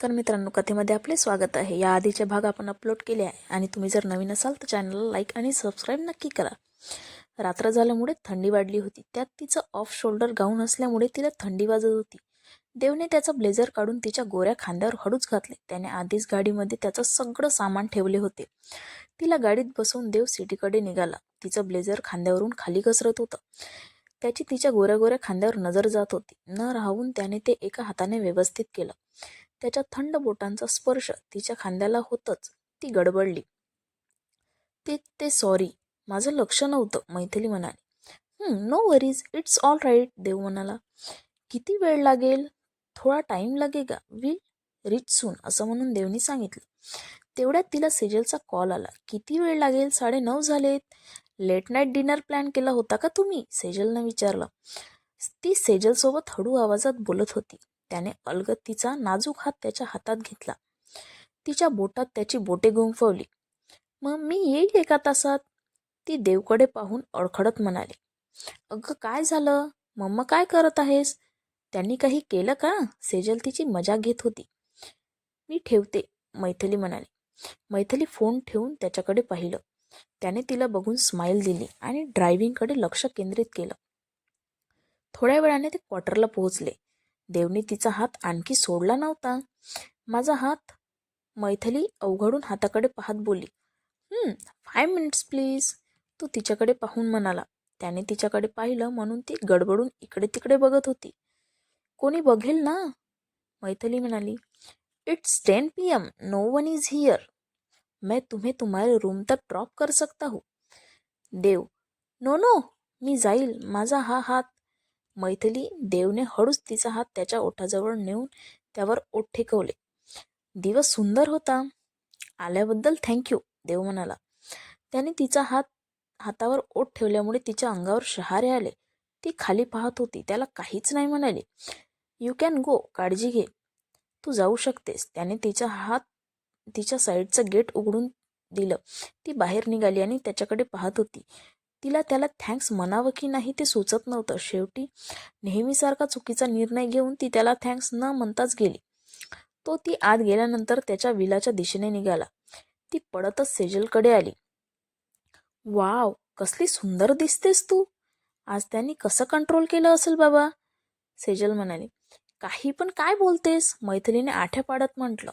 तर मित्रांनो कथेमध्ये आपले स्वागत आहे. या आधीचे भाग आपण अपलोड केले आहे आणि तुम्ही जर नवीन असाल तर चॅनलला लाईक आणि सबस्क्राईब नक्की करा. रात्र झाल्यामुळे थंडी वाढली होती. त्यात तिचं ऑफ शोल्डर गाऊन असल्यामुळे तिला थंडी वाजत होती. देवने त्याचा ब्लेझर काढून तिच्या गोऱ्या खांद्यावर हळूच घातले. त्याने आधीच गाडीमध्ये त्याचं सगळं सामान ठेवले होते. तिला गाडीत बसवून देव सिटीकडे निघाला. तिचं ब्लेझर खांद्यावरून खाली घसरत होतं. त्याची तिच्या गोऱ्या गोऱ्या खांद्यावर नजर जात होती. न राहून त्याने ते एका हाताने व्यवस्थित केलं. त्याच्या थंड बोटांचा स्पर्श तिच्या खांद्याला होतच. ती गडबडली. ते ते सॉरी माझं लक्ष नव्हतं मैथिली म्हणाली no worries it's all right Dev म्हणाला. किती वेळ लागेल? थोडा टाईम लागेगा. विल रिच सून असं म्हणून देवनी सांगितलं. तेवढ्यात तिला सेजलचा कॉल आला. किती वेळ लागेल? साडे नऊ झालेत. लेट नाईट डिनर प्लॅन केला होता का तुम्ही? सेजलनं विचारलं. ती सेजलसोबत हळू आवाजात बोलत होती. त्याने अलगद तिचा नाजूक हात त्याच्या हातात घेतला. तिच्या बोटात त्याची बोटे गुंफवली. मग मी येईल एका तासात? ती देवकडे पाहून अडखडत म्हणाली. अगं काय झालं? मम्मा काय करत आहेस? त्यांनी काही केलं का? सेजल तिची मजा घेत होती. मी ठेवते मैथिली म्हणाली. मैथिली फोन ठेवून त्याच्याकडे पाहिलं. त्याने तिला बघून स्माईल दिली आणि ड्रायव्हिंगकडे लक्ष केंद्रित केलं. थोड्या वेळाने ते क्वार्टरला पोहोचले. देवने तिचा हात आणखी सोडला नव्हता. माझा हात मैथली अवघडून हाताकडे पाहत बोलली फाय मिनिट्स प्लीज तो तिच्याकडे पाहून म्हणाला. त्याने तिच्याकडे पाहिलं म्हणून ती गडबडून इकडे तिकडे बघत होती. कोणी बघेल ना? मैथली म्हणाली. It's ten P M no one is here मैं तुम्हें तुम्हारे रूम तक ड्रॉप कर सकता हूँ. देव नो नो मी जाईल. माझा हा हात मैथिली देवने हळूच तिचा हात त्याच्या ओठाजवळ नेऊन त्यावर ओठ ठेकवले. दिवस सुंदर होता. आल्याबद्दल थँक्यू देव म्हणाला. त्याने तिचा हात हातावर ओठ ठेवल्यामुळे तिच्या अंगावर शहारे आले. ती खाली पाहत होती. त्याला काहीच नाही म्हणाली. यू कॅन गो काळजी घे. तू जाऊ शकतेस. त्याने तिचा हात तिच्या साईडचं गेट उघडून दिलं. ती बाहेर निघाली आणि त्याच्याकडे पाहत होती. तिला त्याला थँक्स म्हणावं की नाही ते सुचत नव्हतं. शेवटी नेहमीसारखा चुकीचा निर्णय घेऊन ती त्याला थँक्स न म्हणताच गेली. तो ती आत गेल्यानंतर त्याच्या विलाच्या दिशेने निघाला. ती पडतच सेजलकडे आली. वाव कसली सुंदर दिसतेस तू. आज त्यांनी कसं कंट्रोल केलं असेल बाबा? सेजल म्हणाली. काही पण काय बोलतेस? मैथिलीने आठ्या पाडत म्हटलं.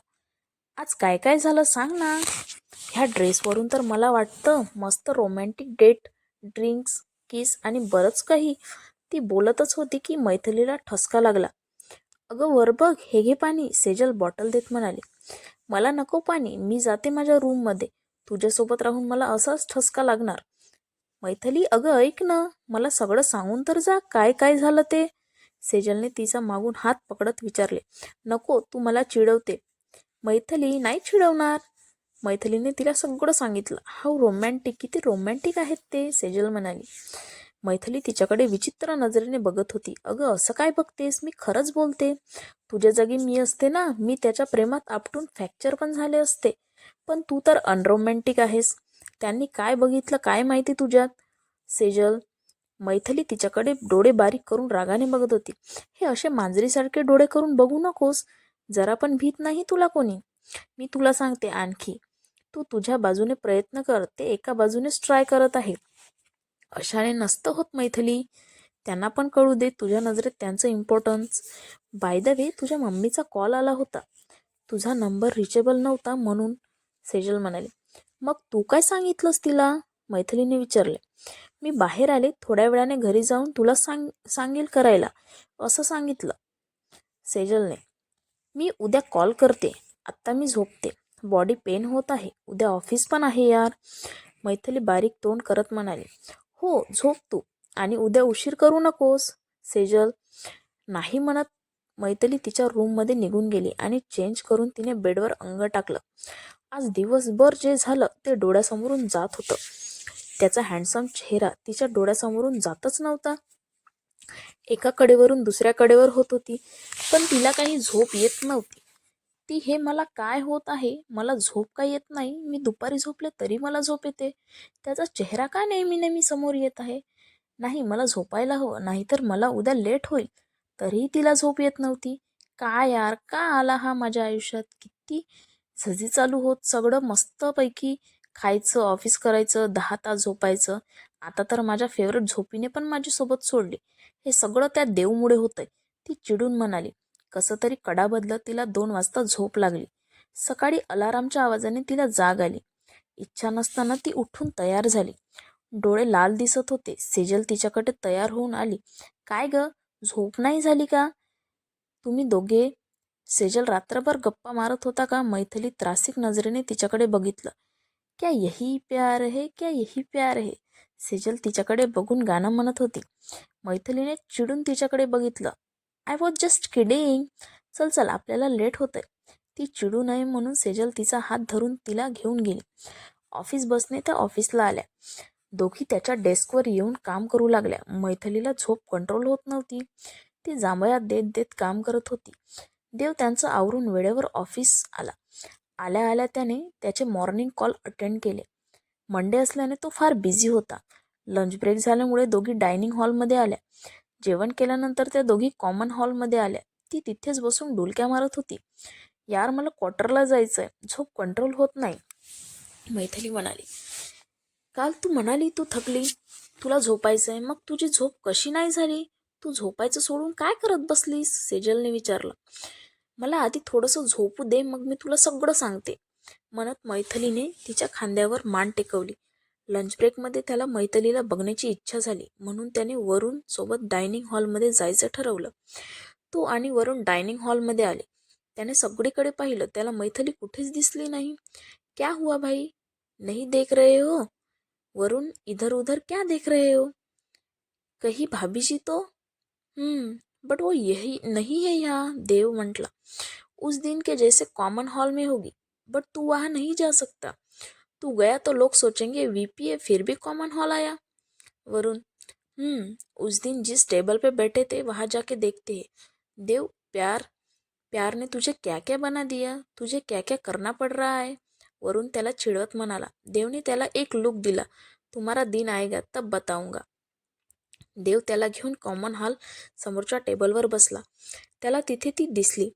आज काय काय झालं सांग ना. ह्या ड्रेसवरून तर मला वाटतं मस्त रोमॅन्टिक डेट ड्रिंक्स किस आणि बरंच काही. ती बोलतच होती की मैथिलीला ठसका लागला. अगं वर बघ हे घे पाणी सेजल बॉटल देत म्हणाली. मला नको पाणी मी जाते माझ्या रूममध्ये. तुझ्यासोबत राहून मला असाच ठसका लागणार. मैथली अगं ऐक ना मला सगळं सांगून तर जा काय काय झालं ते. सेजलने तिचा मागून हात पकडत विचारले. नको तू मला चिडवते. मैथली नाही चिडवणार. मैथिलीने तिला सगळं सांगितलं. हाऊ रोमॅन्टिक किती रोमॅन्टिक आहेत ते सेजल म्हणाली. मैथिली तिच्याकडे विचित्र नजरेने बघत होती. अगं असं काय बघतेस? मी खरंच बोलते. तुझ्या जागी मी असते ना मी त्याच्या प्रेमात आपटून फ्रॅक्चर पण झाले असते. पण तू तर अनरोमॅन्टिक आहेस. त्यांनी काय बघितलं काय माहिती तुझ्यात? सेजल मैथिली तिच्याकडे डोळे बारीक करून रागाने बघत होती. हे असे मांजरीसारखे डोळे करून बघू नकोस. जरा पण भीत नाही तुला कोणी? मी तुला सांगते आणखी. तू तुझ्या बाजूने प्रयत्न कर ते एका बाजूनेच ट्राय करत आहे. अशाने नसतं होत मैथिली. त्यांना पण कळू दे तुझ्या नजरेत त्यांचं इम्पॉर्टन्स बाय द वे तुझ्या मम्मीचा कॉल आला होता. तुझा नंबर रिचेबल नव्हता म्हणून सेजल म्हणाले. मग तू काय सांगितलंस तिला? मैथिलीने विचारले. मी बाहेर आले थोड्या वेळाने घरी जाऊन तुला सांग सांगेल करायला. असं सांगितलं. सेजलने मी उद्या कॉल करते. आत्ता मी झोपते. बॉडी पेन होत आहे. उद्या ऑफिस पण आहे यार. मैथिली बारीक तोंड करत म्हणाली. हो झोप तू. आणि उद्या उशीर करू नकोस सेजल. नाही म्हणत मैथिली तिच्या रूममध्ये निघून गेली आणि चेंज करून तिने बेडवर अंग टाकलं. आज दिवसभर जे झालं ते डोळ्यासमोरून जात होतं. त्याचा हँडसम चेहरा तिच्या डोळ्यासमोरून जातच नव्हता. एका कडेवरून दुसऱ्या कडेवर होत होती पण तिला काही झोप येत नव्हती. ती हे मला काय होत आहे? मला झोप काय येत नाही? मी दुपारी झोपले तरी मला झोप येते. त्याचा चेहरा का नेहमी नेहमी समोर येत आहे? नाही मला झोपायला हवं. नाहीतर मला उद्या लेट होईल. तरीही तिला झोप येत नव्हती. काय यार? का आला हा माझ्या आयुष्यात? किती झजी चालू होत सगळं मस्तपैकी. खायचं ऑफिस करायचं दहा तास झोपायचं. आता तर माझ्या फेवरेट झोपीने पण माझ्यासोबत सोडली. हे सगळं त्या देवमुळे होतंय. ती चिडून म्हणाली कसं तरी कडा बदलत तिला दोन वाजता झोप लागली. सकाळी अलारामच्या आवाजाने तिला जाग आली. इच्छा नसताना ती उठून तयार झाली. डोळे लाल दिसत होते. सेजल तिच्याकडे तयार होऊन आली. काय ग? झोप नाही झाली का? तुम्ही दोघे? सेजल रात्रभर गप्पा मारत होता का? मैथिली त्रासिक नजरेने तिच्याकडे बघितलं. क्या यही प्यार है? क्या यही प्यार है? सेजल तिच्याकडे बघून गाणं म्हणत होती. मैथिलीने चिडून तिच्याकडे बघितलं. आय वॉज जस्ट किडिंग चल चल आपल्याला लेट होतंय. ती चिडू नये म्हणून सेजल तिचा हात धरून तिला घेऊन गेली. ऑफिस बसने त्या ऑफिसला आल्या. दोघी त्याच्या डेस्कवर येऊन काम करू लागल्या. मैथलीला झोप कंट्रोल होत नव्हती. ती जांभळ्यात देत देत काम करत होती. देव त्यांचं आवरून वेळेवर ऑफिस आला. आल्या आल्या त्याने त्याचे मॉर्निंग कॉल अटेंड केले. मंडे असल्याने तो फार बिझी होता. लंच ब्रेक झाल्यामुळे दोघी डायनिंग हॉलमध्ये आल्या. जेवण केल्यानंतर त्या दोघी कॉमन हॉलमध्ये आल्या. ती तिथेच बसून डुलक्या मारत होती. यार मला क्वार्टरला जायचं आहे झोप कंट्रोल होत नाही. मैथिली म्हणाली. काल तू म्हणाली तू थकली. तुला झोपायचं आहे मग तुझी झोप कशी नाही झाली? तू झोपायचं सोडून काय करत बसलीस? सेजलने विचारलं. मला आधी थोडंसं झोपू दे. मग मी तुला सगळं सांगते. म्हणत मैथिलीने तिच्या खांद्यावर मान टेकवली. लंच ब्रेकमध्ये त्याला मैथलीला बघण्याची इच्छा झाली. म्हणून त्याने वरून सोबत डायनिंग हॉलमध्ये जायचं ठरवलं. तो आणि वरून डायनिंग हॉलमध्ये आले. त्याने सगळीकडे पाहिलं. त्याला मैथली कुठेच दिसली नाही. क्या हुआ भाई? नहीं देख रहे हो? वरुण इधर उधर क्या देख रहे हो? कही भाभी जी तो? हम्म बट वो यही नहीं है यहाँ देव म्हटला. उस दिन के जैसे कॉमन हॉल में होगी बट तू वहाँ नहीं जा सकता. तू गया तो लोग सोचेंगे वीपीए फिर भी कॉमन हॉल आया। वरुण हम्म उस दिन जिस टेबल पे बैठे थे वहाँ जाके देखते हैं। देव प्यार प्यार ने तुझे क्या क्या बना दिया? तुझे क्या क्या करना पड़ रहा है? वरून त्याला चिडवत म्हणाला देवने त्याला एक लुक दिला तुम्हारा दिन आएगा तब बताऊंगा. देव त्याला घेऊन कॉमन हॉल समोरच्या टेबलवर बसला. त्याला तिथे ती दिसली.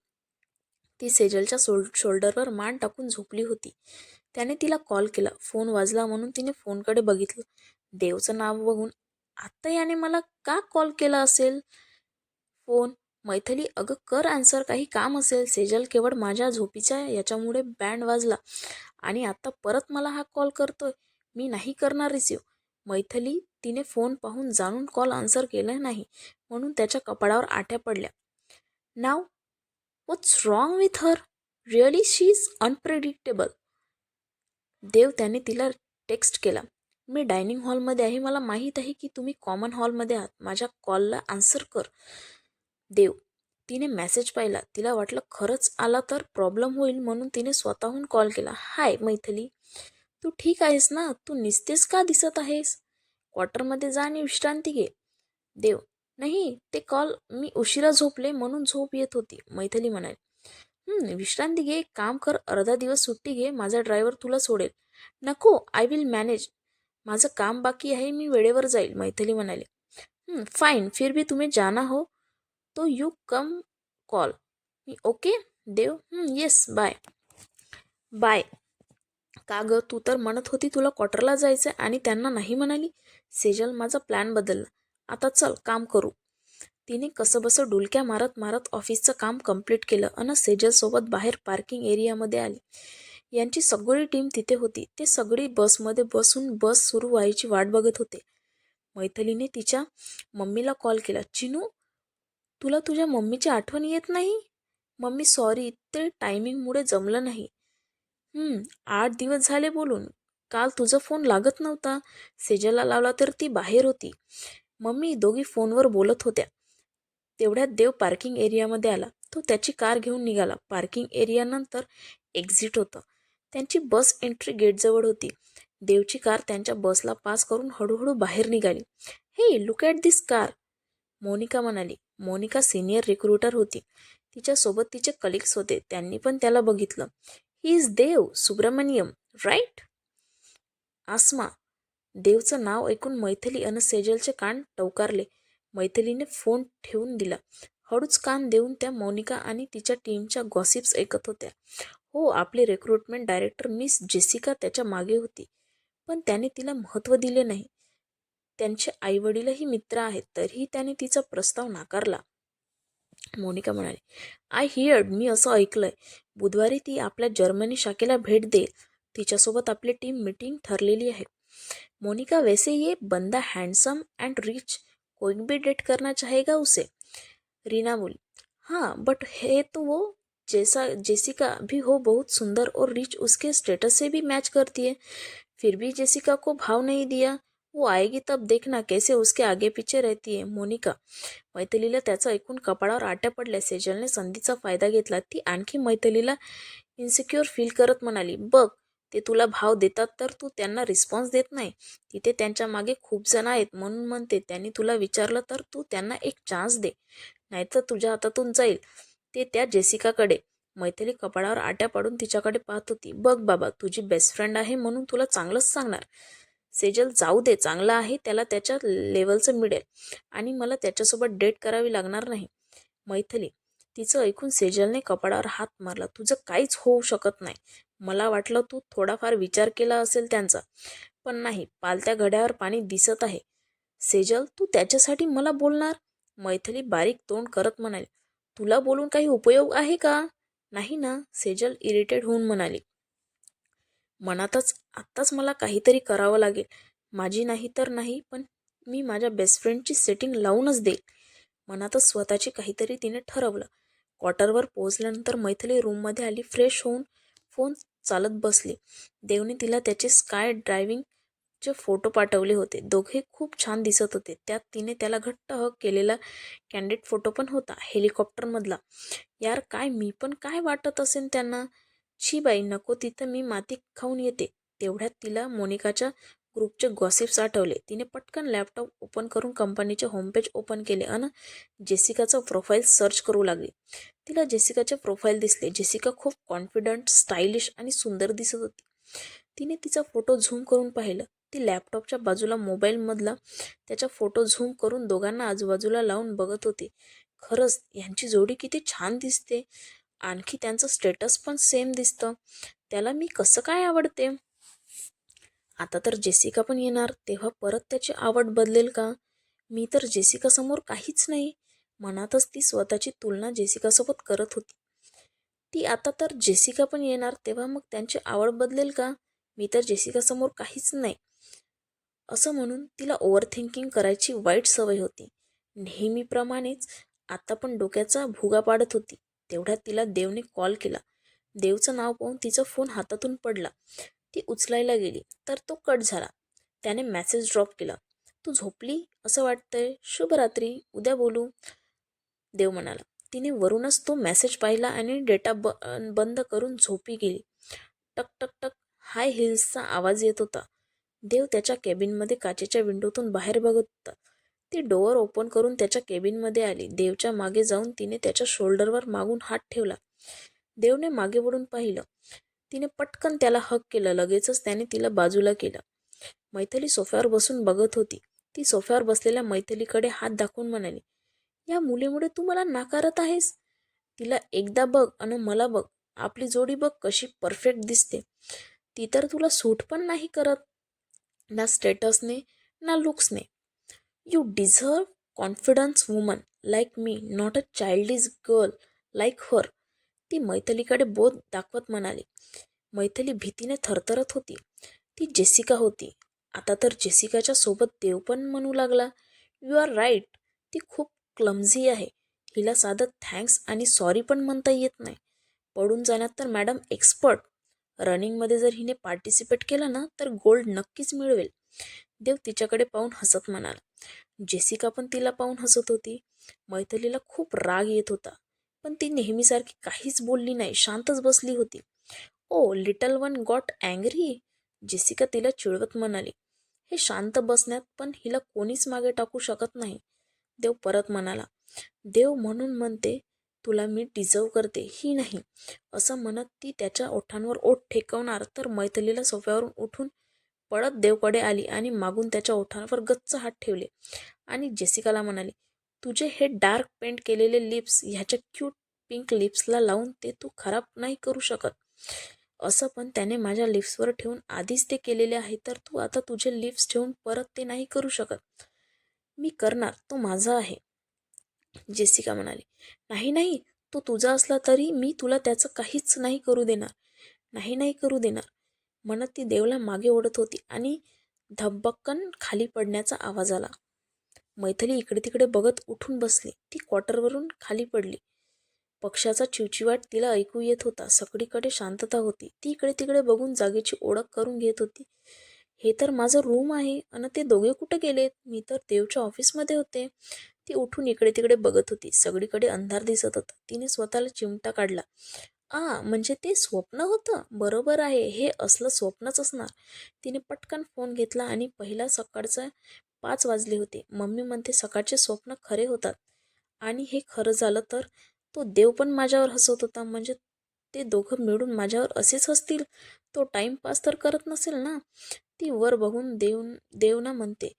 ती सेजलच्या शोल्डरवर मान टाकून झोपली होती. त्याने तिला कॉल केला. फोन वाजला म्हणून तिने फोनकडे बघितलं. देवचं नाव बघून आत्ता याने मला का कॉल केला असेल? फोन मैथली अगं कर आन्सर. काही काम असेल. सेजल केवळ माझ्या झोपीच्या याच्यामुळे बँड वाजला आणि आत्ता परत मला हा कॉल करतोय. मी नाही करणार रिसिव्ह. मैथली तिने फोन पाहून जाणून कॉल आन्सर केला नाही म्हणून त्याच्या कपाळावर आठ्या पडल्या. Now what's wrong with her? Really she is unpredictable. Dev त्याने तिला टेक्स्ट केला. मी डायनिंग हॉलमध्ये आहे. मला माहीत आहे की तुम्ही कॉमन हॉलमध्ये आहात. माझ्या कॉलला आन्सर कर. देव तिने मेसेज पाहिला. तिला वाटलं खरंच आला तर प्रॉब्लेम होईल म्हणून तिने स्वतःहून कॉल केला. हाय मैथिली तू ठीक आहेस ना? तू निसतेस का दिसत आहेस? क्वार्टरमध्ये जा आणि विश्रांती घे. देव नाही ते कॉल मी उशिरा झोपले म्हणून झोप येत होती. मैथिली म्हणाली विश्रांती घे काम कर अर्धा दिवस सुट्टी घे माझा ड्रायव्हर तुला सोडेल. नको आय विल मॅनेज माझं काम बाकी आहे मी वेळेवर जाईल मैथिली म्हणाले. फाईन फिर भी तुम्ही जाना हो. तो you come call me okay Dev yes bye bye का गं तू तर म्हणत होती तुला क्वार्टरला जायचं आणि त्यांना नाही म्हणाली? सेजल माझा प्लॅन बदलला. आता चल काम करू. तिने कसंबसं डुलक्या मारत मारत ऑफिसचं काम कंप्लीट केलं अन सेजलसोबत बाहेर पार्किंग एरियामध्ये आली. यांची सगळी टीम तिथे होती. ते सगळी बसमध्ये बसून बस सुरू व्हायची वाट बघत होते. मैथिलीने तिच्या मम्मीला कॉल केला चिनू तुला तुझ्या मम्मीची आठवण येत नाही? मम्मी सॉरी ते टायमिंगमुळे जमलं नाही. आठ दिवस झाले बोलून. काल तुझा फोन लागत नव्हता. सेजलला लावला तर ती बाहेर होती. मम्मी दोघी फोनवर बोलत होत्या. तेवढ्यात देव पार्किंग एरियामध्ये आला. तो त्याची कार घेऊन निघाला. पार्किंग एरियानंतर एक्झिट होतं. त्यांची बस एंट्री गेटजवळ होती. देवची कार त्यांच्या बसला पास करून हळूहळू बाहेर निघाली. Hey look at this car Monica म्हणाली. मोनिका सिनियर रिक्रुटर होती. तिच्यासोबत तिचे कलिग्स होते. त्यांनी पण त्याला बघितलं. He is Dev Subramaniam right Asma. देवचं नाव ऐकून मैथिली आणि सेजलचे कान टवकारले. मैथिलीने फोन ठेवून दिला. हळूच कान देऊन त्या मोनिका आणि तिच्या टीमच्या गॉसिप्स ऐकत होत्या. हो आपली रिक्रुटमेंट डायरेक्टर मिस जेसिका त्याच्यामागे होती पण त्याने तिला महत्त्व दिले नाही. त्यांचे आईवडीलही मित्र आहेत तरीही त्याने तिचा प्रस्ताव नाकारला. मोनिका म्हणाली आय हिअर्ड मी असं ऐकलंय. बुधवारी ती आपल्या जर्मनी शाखेला भेट देईल. तिच्यासोबत आपली टीम मिटिंग ठरलेली आहे. मोनिका वैसे ये बंदा हँडसम अँड रिच कोई भी डेट करना चाहेगा उसे। रीना बोली हाँ बट है तो वो जैसा, जेसिका भी हो बहुत सुंदर और रिच उसके स्टेटस से भी मैच करती है। फिर भी जेसिका को भाव नहीं दिया। वो आएगी तब देखना कैसे उसके आगे पीछे रहती है। मोनिका, मैथिलीला त्याचं ऐकून कपाळावर आट्या पडल्या. सेजलने संधीचा फ़ायदा घेतला. ती आणखी मैथिलीला इन्सिक्युअर फील करत म्हणाली, बघ ते तुला भाव देतात तर तू त्यांना रिस्पॉन्स देत नाही. तिथे त्यांच्या मागे खूप जण आहेत. म्हणून म्हणते त्यांनी तुला विचारलं तर तू त्यांना एक चान्स दे. नाहीतर तुझ्या हातातून जाईल. ते त्या जेसिकाकडे मैथिली कपाळावर आट्या पाडून तिच्याकडे पाहत होती. बघ बाबा तुझी बेस्ट फ्रेंड आहे म्हणून तुला चांगलंच सांगणार. सेजल जाऊ दे चांगला आहे त्याला त्याच्या लेवलचं मिळेल. आणि मला त्याच्यासोबत डेट करावी लागणार नाही. मैथिली तिचं ऐकून सेजलने कपाळावर हात मारला. तुझं काहीच होऊ शकत नाही. मला वाटलं तू थोडाफार विचार केला असेल त्यांचा. पण नाही पालत्या घड्यावर पाणी दिसत आहे. सेजल तू त्याच्यासाठी मला बोलणार? मैथिली बारीक तोंड करत म्हणाली. तुला बोलून काही उपयोग आहे का? नाही ना सेजल इरिटेट होऊन म्हणाली. मनातच आत्ताच मला काहीतरी करावं लागेल. माझी नाही तर नाही पण मी माझ्या बेस्ट फ्रेंडची सेटिंग लावूनच देईल. मनातच स्वतःची काहीतरी तिने ठरवलं. क्वार्टरवर पोहोचल्यानंतर मैथिली रूममध्ये आली फ्रेश होऊन फोन चालत बसली. देवने तिला त्याचे स्काय ड्रायव्हिंगचे फोटो पाठवले होते. दोघे खूप छान दिसत होते. त्यात तिने त्याला घट्ट हक केलेला कॅन्डिड फोटो पण होता हेलिकॉप्टरमधला यार काय मी पण काय वाटत असेल त्यांना? छी बाई नको तिथं मी माती खाऊन येते. तेवढ्यात तिला मोनिकाच्या ग्रुपचे गॉसिप्स आठवले. तिने पटकन लॅपटॉप ओपन करून कंपनीचे होमपेज ओपन केले आणि जेसिकाचं प्रोफाईल सर्च करू लागली. तिला जेसिकाचे प्रोफाईल दिसले. जेसिका खूप कॉन्फिडंट स्टायलिश आणि सुंदर दिसत होती. तिने तिचा फोटो झूम करून पाहिलं. ती लॅपटॉपच्या बाजूला मोबाईलमधला त्याचा फोटो झूम करून दोघांना आजूबाजूला लावून बघत होती. खरंच यांची जोडी किती छान दिसते. आणखी त्यांचं स्टेटस पण सेम दिसतं. त्याला मी कसं काय आवडते? आता तर जेसिका पण येणार तेव्हा परत त्याची आवड बदलेल का? मी तर जेसिकासमोर काहीच नाही. मनातच ती स्वतःची तुलना जेसिकासोबत करत होती. ती आता तर जेसिका पण येणार तेव्हा मग त्यांची आवड बदलेल का? मी तर जेसिकासमोर काहीच नाही. असं म्हणून तिला ओव्हर थिंकिंग करायची वाईट सवय होती. नेहमीप्रमाणेच आता पण डोक्याचा भुगा पाडत होती. तेवढ्यात तिला देवने कॉल केला. देवचं नाव पाहून तिचा फोन हातातून पडला. ती उचलायला गेली तर तो कट झाला. त्याने मॅसेज ड्रॉप केला. तू झोपली? असं वाटतंय. शुभरात्री उद्या बोलू. देव म्हणाला. तिने वरूनच तो मेसेज पाहिला आणि डेटा ब बंद करून झोपी गेली. टक टक टक हाय हिल्सचा आवाज येत होता. देव त्याच्या केबिनमध्ये काचेच्या विंडोतून बाहेर बघत होता. ती डोअर ओपन करून त्याच्या केबिनमध्ये आली. देवच्या मागे जाऊन तिने त्याच्या शोल्डरवर मागून हात ठेवला. देवने मागे वळून पाहिलं. तिने पटकन त्याला हक केलं. लगेचच त्याने तिला बाजूला केलं. मैथली सोफ्यावर बसून बघत होती. ती सोफ्यावर बसलेल्या मैथलीकडे हात दाखवून म्हणाली या मुलीमुळे तू मला नाकारत आहेस? तिला एकदा बघ आणि मला बघ. आपली जोडी बघ कशी परफेक्ट दिसते. ती तर तुला सूट पण नाही करत. ना स्टेटसने ना लुक्सने you deserve confidence woman like me not a child is girl like her ती मैथलीकडे बोध दाखवत म्हणाली. मैथली भीतीने थरथरत होती. ती जेसिका होती. आता तर जेसिकाच्या सोबत देव पण म्हणू लागला. यू आर राईट ती खूप क्लमझी आहे. हिला साधं थँक्स आणि सॉरी पण म्हणता येत नाही. पडून जाण्यात तर मॅडम एक्सपर्ट रनिंगमध्ये जर हिने पार्टिसिपेट केलं ना तर गोल्ड नक्कीच मिळवेल. देव तिच्याकडे पाहून हसत म्हणाला. जेसिका पण तिला पाहून हसत होती. मैथलीला खूप राग येत होता. पण ती नेहमीसारखी काहीच बोलली नाही शांतच बसली होती. ओ little one got angry? Jessica तिला चिडवत म्हणाली. हे शांत बसण्यात पण हिला कोणीच मागे टाकू शकत नाही. देव परत म्हणाला देव म्हणून म्हणते तुला मी डिझर्व करते ही नाही असं म्हणत ती त्याच्या ओठांवर ओठ ठेकवणार तर मैथिलीला सोफ्यावरून उठून पळत देवकडे आली आणि मागून त्याच्या ओठांवर गच्च हात ठेवले. आणि जेसिकाला म्हणाली तुझे हे डार्क पेंट केलेले लिप्स ह्याच्या क्यूट पिंक लिप्सला लावून ते तू खराब नाही करू शकत. असं पण त्याने माझ्या लिप्सवर ठेवून आधीच ते केलेले आहे तर तू आता तुझे लिप्स ठेवून परत ते नाही करू शकत. मी करणार तो माझा आहे. जेसिका म्हणाली नाही नाही तो तुझा असला तरी मी तुला त्याचं काहीच नाही करू देणार. नाही नाही करू देणार. म्हणत ती देवला मागे ओढत होती आणि धब्बक्कन खाली पडण्याचा आवाज आला. मैथिली इकडे तिकडे बघत उठून बसली. ती क्वार्टरवरून खाली पडली. पक्षाचा चिवचिवाट तिला ऐकू येत होता. सगळीकडे शांतता होती. ती इकडे तिकडे बघून जागेची ओळख करून घेत होती. हे तर माझं रूम आहे. आणि ते दोघे कुठे गेलेत? मी तर देवच्या ऑफिसमध्ये होते. ती उठून इकडे तिकडे बघत होती. सगळीकडे अंधार दिसत होता. तिने स्वतःला चिमटा काढला. आ म्हणजे ते स्वप्न होतं? बरोबर आहे. हे असलं स्वप्नच असणार. तिने पटकन फोन घेतला आणि पहिला सकाळचा पाच वाजले होते. मम्मी म्हणते सकाळचे स्वप्न खरे होतात. आणि हे खरं झालं तर तो देव पण माझ्यावर हसत होता. म्हणजे ते दोघं मिळून माझ्यावर असेच हसतील? तो टाईमपास तर करत नसेल ना? ती वर बघून देव देवना म्हणते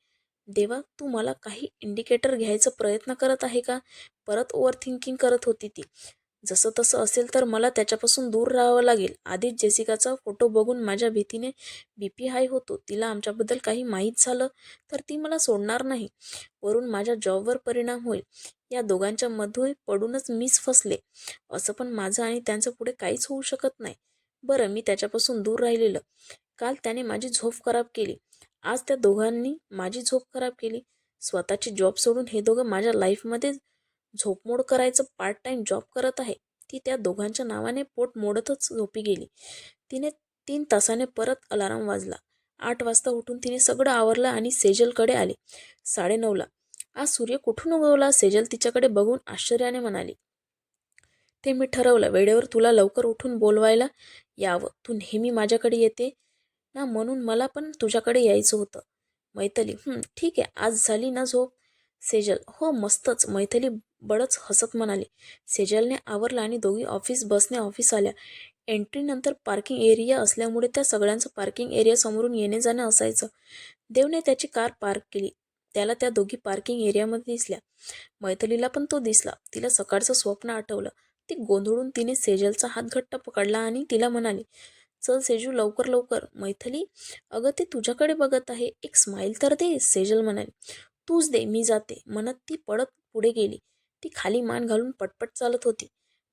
देवा तू मला काही इंडिकेटर घ्यायचा प्रयत्न करत आहे का? परत ओव्हर थिंकिंग करत होती ती. जसं तसं असेल तर मला त्याच्यापासून दूर राहावं लागेल. आधीच जेसिकाचा फोटो बघून माझ्या भीतीने बी पी हाय होतो. तिला आमच्याबद्दल काही माहीत झालं तर ती मला सोडणार नाही. वरून माझ्या जॉबवर परिणाम होईल. या दोघांच्या मध्ये पडूनच मीच फसले. असं पण माझं आणि त्यांचं पुढे काहीच होऊ शकत नाही. बरं मी त्याच्यापासून दूर राहिलेलं. काल त्याने माझी झोप खराब केली. आज त्या दोघांनी माझी झोप खराब केली. स्वतःची जॉब सोडून हे दोघं माझ्या लाईफमध्ये झोपमोड करायचं पार्ट टाईम जॉब करत आहे. ती त्या दोघांच्या नावाने पोट मोडतच झोपी गेली. तिने तीन तासाने परत अलाराम वाजला. आठ वाजता उठून तिने सगळं आवरलं आणि सेजलकडे आले. साडेनऊला. आज सूर्य कुठून उगवला? सेजल तिच्याकडे बघून आश्चर्याने म्हणाली. ते मी ठरवलं. वेळेवर तुला लवकर उठून बोलवायला यावं. तू नेहमी माझ्याकडे येते ना म्हणून मला पण तुझ्याकडे यायचं होतं. मैथली ठीक आहे. आज झाली ना झोप? सेजल हो मस्तच. मैथली बडच हसत म्हणाली. सेजलने आवरला आणि दोघी ऑफिस बसने ऑफिस आल्या. एंट्रीनंतर पार्किंग एरिया असल्यामुळे त्या सगळ्यांचं पार्किंग एरिया समोरून येणे जाणं असायचं. देवने त्याची कार पार्क केली. त्याला त्या दोघी पार्किंग एरियामध्ये दिसल्या. मैथलीला पण तो दिसला. तिला सकाळचं स्वप्न आठवलं. ती गोंधळून तिने सेजलचा हात घट्ट पकडला आणि तिला म्हणाली चल सेजू लवकर लवकर. मैथली अगं ते तुझ्याकडे बघत आहे. एक स्माईल तर दे सेजल म्हणाली. तूच दे मी जाते. म्हणत ती पडत पुढे गेली. ती खाली मान घालून पटपट चालत होती.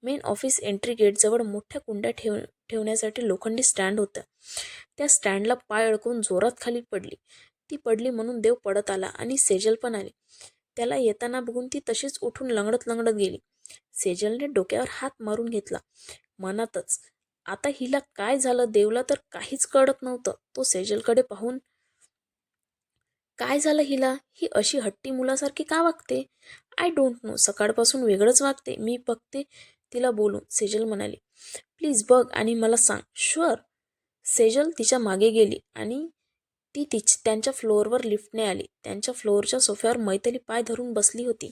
मेन ऑफिस एंट्री गेटजवळ मोठ्या कुंड्या ठेव ठेवण्यासाठी लोखंडी स्टँड होत्या त्या स्टँडला पाय अडकून जोरात खाली पडली. ती पडली म्हणून देव पडत आला आणि सेजल पण आले. त्याला येताना बघून ती तशीच उठून लंगडत लंगडत गेली. सेजलने डोक्यावर हात मारून घेतला. मनातच आता हिला काय झालं देवला तर काहीच कळत नव्हतं. तो सेजलकडे पाहून काय झालं हिला? ही अशी हट्टी मुलासारखी का वागते? आय डोंट नो सकाळपासून वेगळंच वागते. मी बघते तिला बोलून. सेजल म्हणाली प्लीज बघ आणि मला सांग. शुअर सेजल तिच्यामागे गेली आणि ती तिच त्यांच्या फ्लोअरवर लिफ्टने आली. त्यांच्या फ्लोअरच्या सोफ्यावर मैथली पाय धरून बसली होती.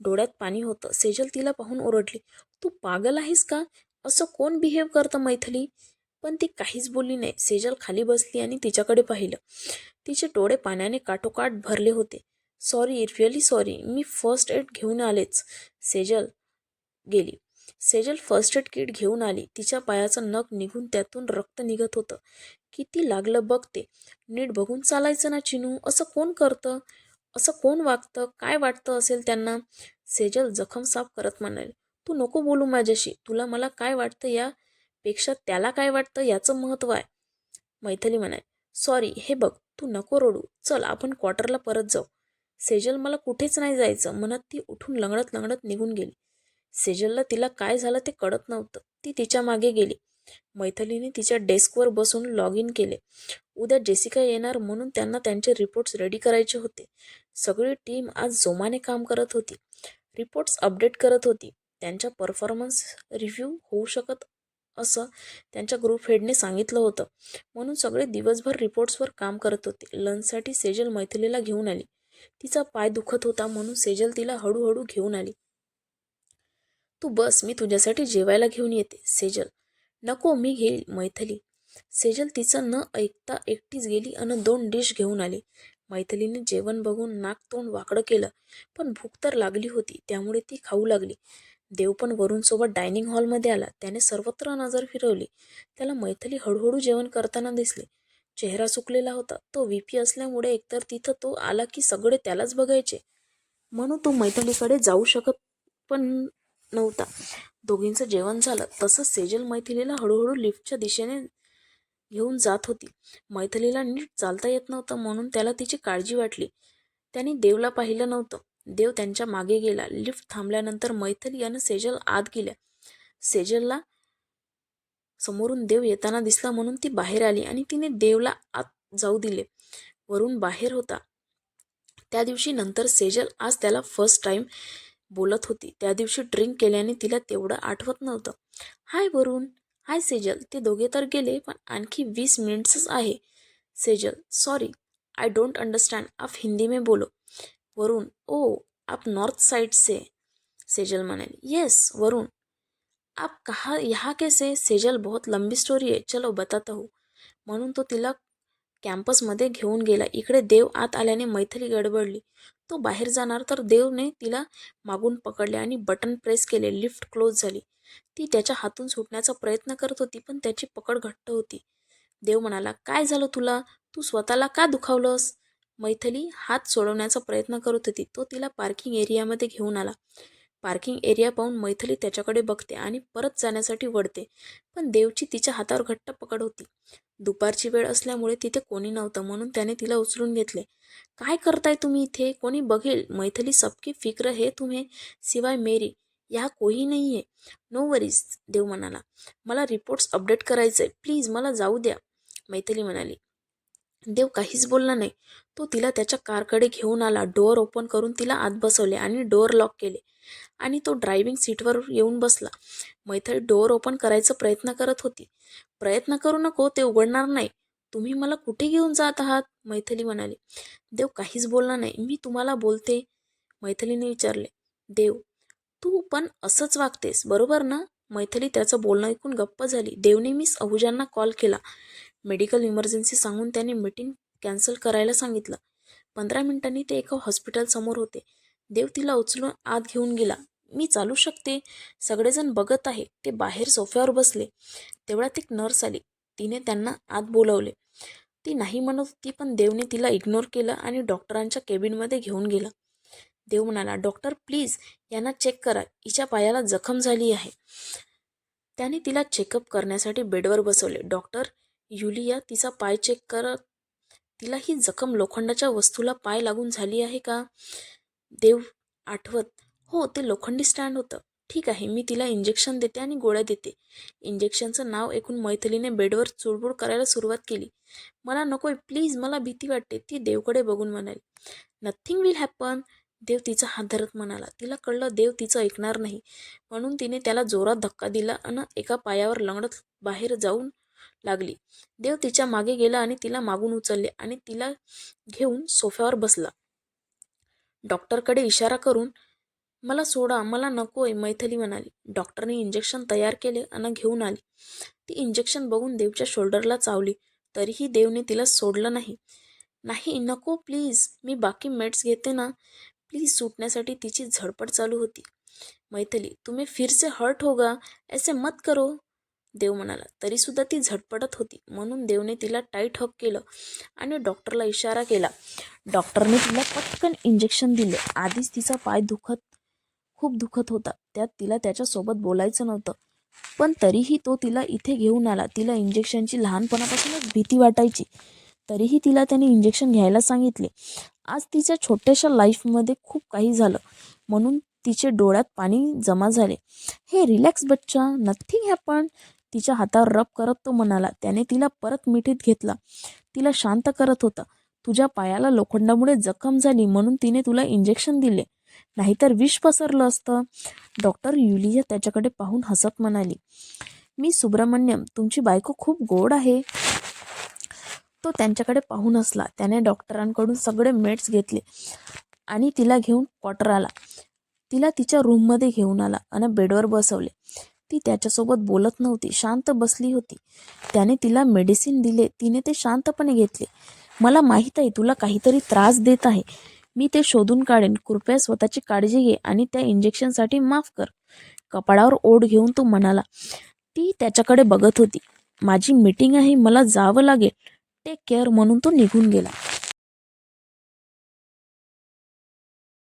डोळ्यात पाणी होतं. सेजल तिला पाहून ओरडली तू पागल आहेस का? असं कोण बिहेव करतं मैथली? पण ती काहीच बोलली नाही. सेजल खाली बसली आणि तिच्याकडे पाहिलं. तिचे डोळे पाण्याने काठोकाठ भरले होते. सॉरी रिअली सॉरी मी फर्स्ट एड घेऊन आलेच. सेजल गेली. सेजल फर्स्ट एड किट घेऊन आली. तिच्या पायाचं नख निघून त्यातून रक्त निघत होतं. किती लागलं बघते नीट बघून चालायचं ना चिनू. असं कोण करतं? असं कोण वागतं? काय वाटतं असेल त्यांना? सेजल जखम साफ करत म्हणाले. तू नको बोलू माझ्याशी. तुला मला काय वाटतं यापेक्षा त्याला काय वाटतं याचं महत्त्व आहे. मैथली म्हणाय सॉरी हे बघ. तू नको रडू. चल आपण क्वार्टरला परत जाऊ. सेजल मला कुठेच नाही जायचं. म्हणत ती उठून लंगडत लंगडत निघून गेली. सेजलला तिला काय झालं ते कळत नव्हतं. ती तिच्यामागे गेली. मैथिलीने तिच्या डेस्कवर बसून लॉग इन केले. उद्या जेसिका येणार म्हणून त्यांना त्यांचे रिपोर्ट्स रेडी करायचे होते. सगळी टीम आज जोमाने काम करत होती. रिपोर्ट्स अपडेट करत होती. त्यांच्या परफॉर्मन्स रिव्ह्यू होऊ शकत असं त्यांच्या ग्रुप हेडने सांगितलं होतं. म्हणून सगळे दिवसभर रिपोर्ट्सवर काम करत होते. लंचसाठी सेजल मैथिलीला घेऊन आली. तिचा पाय दुखत होता म्हणून सेजल तिला हळूहळू घेऊन आली. तू बस मी तुझ्यासाठी जेवायला घेऊन येते सेजल. नको मी घेईल मैथली. सेजल तिचं न ऐकता एकटीच गेली आणि दोन डिश घेऊन आली. मैथलीने जेवण बघून नाक तोंड वाकडं केलं पण भूक तर लागली होती त्यामुळे ती खाऊ लागली. देव पण वरूणसोबत डायनिंग हॉलमध्ये आला त्याने सर्वत्र नजर फिरवली. त्याला मैथली हळूहळू जेवण करताना दिसले. चेहरा सुकलेला होता. तो व्हीपी असल्यामुळे एकतर तिथं तो आला की सगळे त्यालाच बघायचे. म्हणून तो मैथिलीकडे जाऊ शकत पण नव्हता. दोघींचं जेवण झालं. तसंच सेजल मैथिलीला हळूहळू लिफ्टच्या दिशेने घेऊन जात होती. मैथिलीला नीट चालता येत नव्हतं म्हणून त्याला तिची काळजी वाटली. त्याने देवला पाहिलं नव्हतं. देव त्यांच्या मागे गेला. लिफ्ट थांबल्यानंतर मैथिली आणि सेजल आत गेल्या. सेजलला समोरून देव येताना दिसला म्हणून ती बाहेर आली आणि तिने देवला आत जाऊ दिले. वरून बाहेर होता. त्या दिवशी नंतर सेजल आज त्याला फर्स्ट टाइम बोलत होती. त्या दिवशी ड्रिंक केल्याने तिला तेवढं आठवत नव्हतं. हाय वरून हाय सेजल. ते दोघे तर गेले पण आणखी वीस मिनिट्सच आहे. Sejal sorry I don't understand आप हिंदी में बोलो. वरुण. ओ आप नॉर्थ साइड से. सेजल म्हणाली. येस वरुण. आप कहा यहाँ कैसे? सेजल बहुत लंबी स्टोरी आहे चलो बताता हूँ। म्हणून तो तिला कॅम्पसमध्ये घेऊन गेला. इकडे देव आत आल्याने मैथिली गडबडली. तो बाहेर जाणार तर देवने तिला मागून पकडले आणि बटन प्रेस केले. लिफ्ट क्लोज झाली. ती त्याच्या हातून सुटण्याचा प्रयत्न करत होती पण त्याची पकड घट्ट होती. देव म्हणाला काय झालं तुला? तू स्वतःला का दुखावलंस? मैथली हात सोडवण्याचा प्रयत्न करत होती. तो तिला पार्किंग एरियामध्ये घेऊन आला. पार्किंग एरिया पाहून मैथिली त्याच्याकडे बघते आणि परत जाण्यासाठी वळते. पण देवची तिच्या हातावर घट्ट पकड होती. दुपारची वेळ असल्यामुळे तिथे कोणी नव्हतं म्हणून त्याने तिला उचलून घेतले. काय करताय तुम्ही इथे? कोणी बघेल? मैथिली सबकी फिक्र हे तुम्ही. सिवाय मेरी या कोही नाही आहे नो वरीज देव म्हणाला. मला रिपोर्ट्स अपडेट करायचे प्लीज मला जाऊ द्या. मैथिली म्हणाली. देव काहीच बोलला नाही. तो तिला त्याच्या कारकडे घेऊन आला. डोअर ओपन करून तिला आत बसवले आणि डोअर लॉक केले. आणि तो ड्रायव्हिंग सीटवर येऊन बसला. मैथल डोअर ओपन करायचा प्रयत्न करत होती. प्रयत्न करू नको ते उघडणार नाही. तुम्ही मला कुठे घेऊन जात आहात? मैथली म्हणाली. देव काहीच बोलला नाही. मी तुम्हाला बोलते. मैथलीने विचारले. देव तू पण असंच वागतेस बरोबर ना? मैथली त्याचं बोलणं ऐकून गप्प झाली. देवने मिस अहुजांना कॉल केला. मेडिकल इमर्जन्सी सांगून त्याने मीटिंग कॅन्सल करायला सांगितलं. पंधरा मिनिटांनी ते एका हॉस्पिटलसमोर होते. देव तिला उचलून आत घेऊन गेला. मी चालू शकते. सगळेजण बघत आहे. ते बाहेर सोफ्यावर बसले. तेवढ्यात एक नर्स आली. तिने त्यांना आत बोलवले. ती नाही म्हणत होती पण देवने तिला इग्नोर केलं आणि डॉक्टरांच्या केबिनमध्ये घेऊन गेला. देव म्हणाला डॉक्टर प्लीज यांना चेक करा. हिच्या पायाला जखम झाली आहे. त्याने तिला चेकअप करण्यासाठी बेडवर बसवले. डॉक्टर युलिया तिचा पाय चेक करत तिला ही जखम लोखंडाच्या वस्तूला पाय लागून झाली आहे का? देव आठवत हो ते लोखंडी स्टँड होतं. ठीक आहे मी तिला इंजेक्शन देते आणि गोळ्या देते. इंजेक्शनचं नाव ऐकून मैथिलीने बेडवर चुळबुळ करायला सुरुवात केली. मला नकोय प्लीज मला भीती वाटते ती देवकडे बघून म्हणाली. नथिंग विल हॅपन देव तिचा हात धरत म्हणाला. तिला कळलं देव तिचं ऐकणार नाही. म्हणून तिने त्याला जोरात धक्का दिला आणि एका पायावर लंगडत बाहेर जाऊन लागली. देव तिच्यामागे गेला आणि तिला मागून उचलले आणि तिला घेऊन सोफ्यावर बसला. डॉक्टरकडे इशारा करून मला सोडा मला नकोय मैथली म्हणाली. डॉक्टरने इंजेक्शन तयार केले आणि घेऊन आली. ती इंजेक्शन बघून देवच्या शोल्डरला चावली. तरीही देवने तिला सोडलं नाही. नाही नको प्लीज मी बाकी मेड्स घेते ना. प्लीज सुटण्यासाठी तिची झडपड चालू होती. मैथली तुम्ही फिरसे हर्ट होगा ऐसे मत करो. देव म्हणाला तरीसुद्धा ती झटपटत होती. म्हणून देवने तिला टाईट हक केलं आणि डॉक्टरला इशारा केला. डॉक्टरने तिला पटकन इंजेक्शन दिले. आधीच तिचा पाय दुखत खूप दुखत होता. त्यात तिला त्याच्यासोबत बोलायचं नव्हतं. पण तरीही तो तिला इथे घेऊन आला. तिला इंजेक्शनची लहानपणापासूनच भीती वाटायची. तरीही तिला त्याने इंजेक्शन घ्यायला सांगितले. आज तिच्या छोट्याशा लाईफमध्ये खूप काही झालं. म्हणून तिचे डोळ्यात पाणी जमा झाले. हे रिलॅक्स बच्चा नथिंग हॅपन तिच्या हातावर रब करत तो म्हणाला. त्याने तिला परत मिठीत घेतला. तिला शांत करत होता. तुझ्या पायाला लोखंडामुळे जखम झाली म्हणून तिने तुला इंजेक्शन दिले. नाहीतर विष पसरलं असतं. डॉक्टर युलिया त्याच्याकडे पाहून हसत म्हणाली मी सुब्रमण्यम तुमची बायको खूप गोड आहे. तो त्यांच्याकडे पाहून हसला. त्याने डॉक्टरांकडून सगळे मेड्स घेतले आणि तिला घेऊन क्वार्टर आला. तिला तिच्या रूममध्ये घेऊन आला आणि बेडवर बसवले. ती त्याच्यासोबत बोलत नव्हती शांत बसली होती. त्याने तिला मेडिसिन दिले. तिने ते शांतपणे घेतले. मला माहीत आहे तुला काहीतरी त्रास देत आहे. मी ते शोधून काढेन. कृपया स्वतःची काळजी घे आणि त्या इंजेक्शनसाठी माफ कर. कपाळावर ओढ घेऊन तो म्हणाला ती त्याच्याकडे बघत होती. माझी मीटिंग आहे मला जावं लागेल. टेक केअर म्हणून तो निघून गेला.